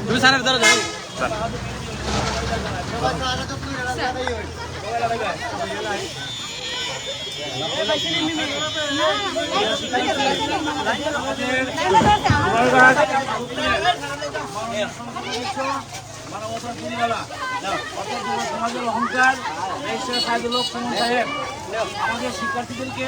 তুমি সাড়ে ধরো যাও। মানবতার সমাজের অহংকার সাহেব আমাদের শিক্ষার্থীদেরকে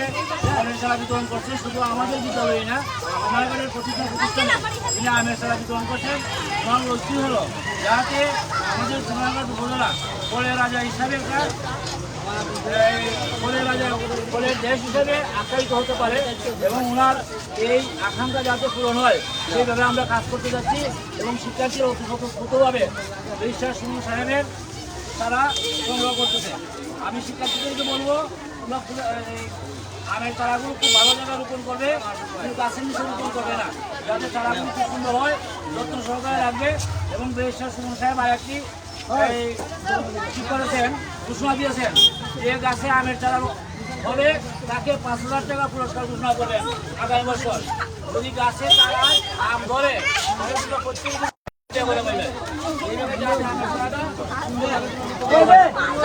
আমের সালা বিতরণ করছে, শুধু আমাদের বিদ্যালয়ে না সোনারগড়ের প্রতিটা প্রতিষ্ঠানে তিনি আমের সালা বিতরণ করছেন আমার লক্ষ্য হলো যাতে আমাদের সোনারগড় উপজেলা ফলের রাজা হিসাবে একটা এই রাজা ফলের দেশ হিসেবে আখ্যায়িত হতে পারে এবং ওনার এই আকাঙ্ক্ষা যাতে পূরণ হয়, সেইভাবে আমরা কাজ করতে যাচ্ছি এবং শিক্ষার্থীরা অতিপ্রতভাবে রেজিস্ট্রার সুমন সাহেবের তারা সংগ্রহ করতেছে। আমি শিক্ষার্থীদেরকে বলব আমের চারাগুলো খুব ভালো জায়গায় রোপণ করবে, কিন্তু গাছের নিচে রোপণ করবে না। যাতে চারাগুলো খুব সুন্দর হয়, যত্ন সহকারে রাখবে, এবং রেজিস্ট্রার সুমন সাহেব আর একটি কি করেছেন, ঘোষণা দিয়েছেন যে গাছে আমের চারা হবে, তাকে পাঁচ হাজার টাকা পুরস্কার ঘোষণা করবেন আগামী বছর। যদি গাছে চারায় আম ধরে প্রত্যেক বছর টাকা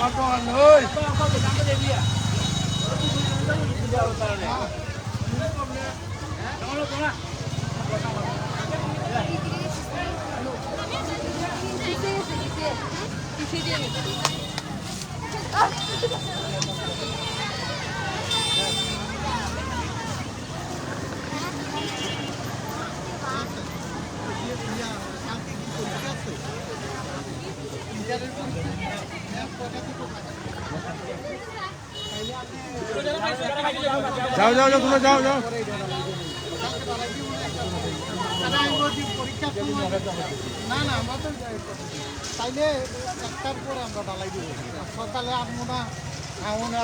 জামাল ভাই এটা কথা বয়স রোগ যাও যাও যাও, তোমরা যাও যাও। না না, আমরা তো তাইলে একটার পরে আমরা ডালাই দিব। সকালে আনব না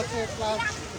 আছে প্লাস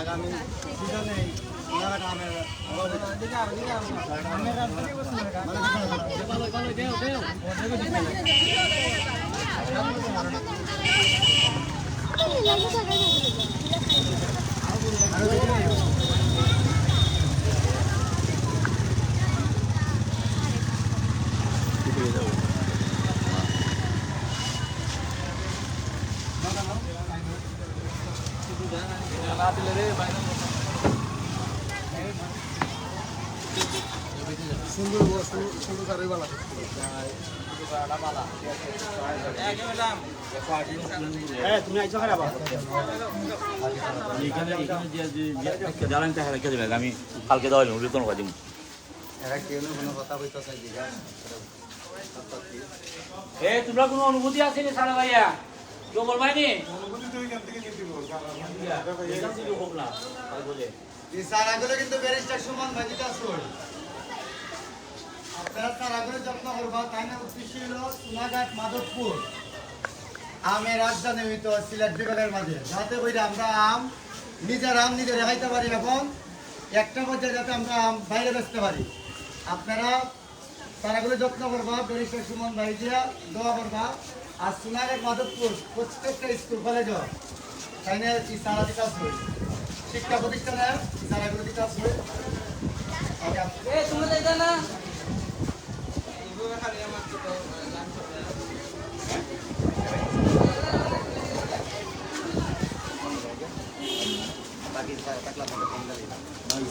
আগামী সিজনে ওনারা গ্রামের সুন্দর সুন্দর সারি বালা তুমি আইছো খারাপ এখানে এখানে যে যে জ্বালানি টাকা রেখে দেবে আমি কালকে দেওয়া এ, তোমরা কোনো অনুভূতি আছে সারা ভাইয়া? কেউ বলবাই নি? সারাগুলো কিন্তু ব্যারিস্টার সুমন ভাজিটা সুর আপনারা সারাগুলো যত্ন করবা তাই না? উদ্দেশ্য হলো সোনাঘাট মাধবপুর। আমের সিলেট বিভাগের মাঝে। যাতে বইটা আমরা আম নিজের আম নিজে রেখাইতে পারি এবং একটা পর্যায়ে যাতে আমরা আম বাইরে বেচতে পারি। আপনারা সারাগুলো যত্ন করবা ব্যারিস্টার সুমন দোয়া করবা। আর সোনাঘাট মাধবপুর প্রত্যেকটা স্কুল কলেজ সেখানে ইশারাতে কাজ সারা দিতে আসবে শিক্ষা প্রতিষ্ঠানে সারাগুলো দিতে আসবে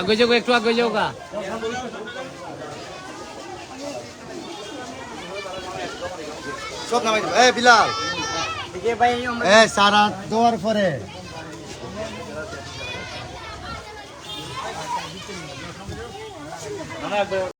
আগে যাব একটু আগে যাও গা। সব নামাই এই বিলাল। এ সারা দেওয়ার পরে।